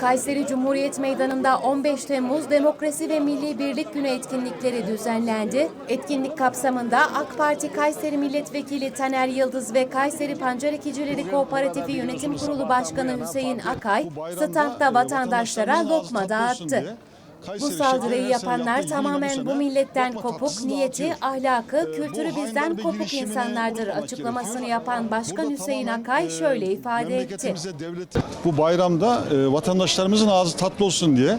Kayseri Cumhuriyet Meydanı'nda 15 Temmuz Demokrasi ve Milli Birlik Günü etkinlikleri düzenlendi. Etkinlik kapsamında AK Parti Kayseri Milletvekili Taner Yıldız ve Kayseri Pancar Ekicileri Kooperatifi Yönetim Kurulu Başkanı Hüseyin Akay, standta vatandaşlara lokma dağıttı. Bu saldırıyı yapanlar tamamen bu milletten kopuk, niyeti, ahlakı, kültürü bizden kopuk insanlardır açıklamasını yapan Başkan Hüseyin Akay şöyle ifade etti. Bu bayramda e, vatandaşlarımızın ağzı tatlı olsun diye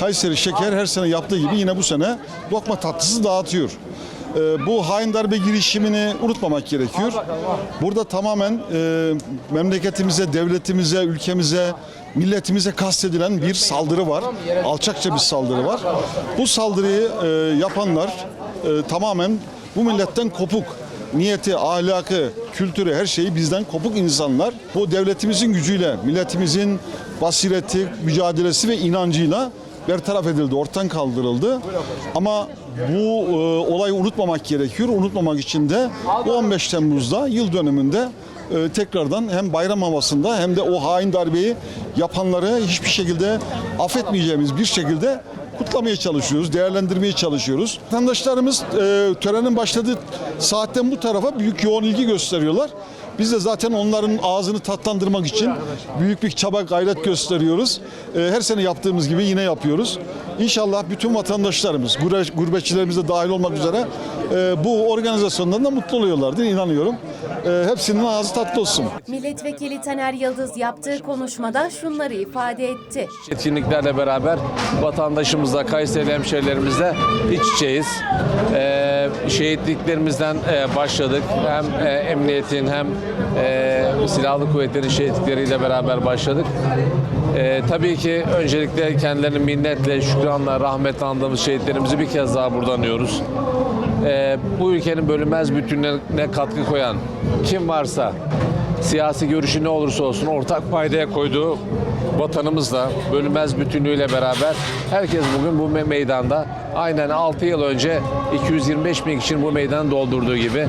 Kayseri Şeker her sene yaptığı gibi yine bu sene lokma tatlısı dağıtıyor. E, bu hain darbe girişimini unutmamak gerekiyor. Burada tamamen e, memleketimize, devletimize, ülkemize, milletimize kastedilen bir saldırı var. Alçakça bir saldırı var. Bu saldırıyı e, yapanlar e, tamamen bu milletten kopuk niyeti, ahlakı, kültürü her şeyi bizden kopuk insanlar. Bu devletimizin gücüyle, milletimizin basireti, mücadelesi ve inancıyla bertaraf edildi, ortadan kaldırıldı. Ama bu e, olayı unutmamak gerekiyor. Unutmamak için de bu 15 Temmuz'da yıl dönümünde e, tekrardan hem bayram havasında hem de o hain darbeyi yapanları hiçbir şekilde affetmeyeceğimiz bir şekilde kutlamaya çalışıyoruz, değerlendirmeye çalışıyoruz. Vatandaşlarımız e, törenin başladığı saatten bu tarafa büyük yoğun ilgi gösteriyorlar. Biz de zaten onların ağzını tatlandırmak için büyük bir çaba gayret gösteriyoruz. E, her sene yaptığımız gibi yine yapıyoruz. İnşallah bütün vatandaşlarımız, gurbe- gurbetçilerimiz de dahil olmak üzere e, bu organizasyondan da mutlu oluyorlardır inanıyorum. E, hepsinin ağzı tatlı olsun. Milletvekili Taner Yıldız yaptığı konuşmada şunları ifade etti. Etkinliklerle beraber vatandaşımızla, Kayseri hemşehrilerimizle iç içeyiz. Ee, şehitliklerimizden e, başladık. Hem e, emniyetin hem e, silahlı kuvvetlerin şehitlikleriyle beraber başladık. E, tabii ki öncelikle kendilerini minnetle, şükranla, rahmetle andığımız şehitlerimizi bir kez daha buradan anıyoruz. E, bu ülkenin bölünmez bütünlüğüne katkı koyan kim varsa siyasi görüşü ne olursa olsun ortak paydaya koyduğu vatanımızla bölünmez bütünlüğüyle beraber herkes bugün bu me- meydanda aynen 6 yıl önce 225 bin kişinin bu meydanı doldurduğu gibi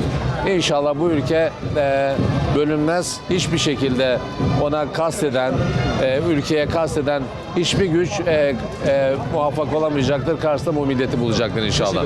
inşallah bu ülke e, bölünmez hiçbir şekilde ona kasteden, e, ülkeye kasteden hiçbir güç e, e, muvaffak olamayacaktır. Karşısında bu milleti bulacaktır inşallah.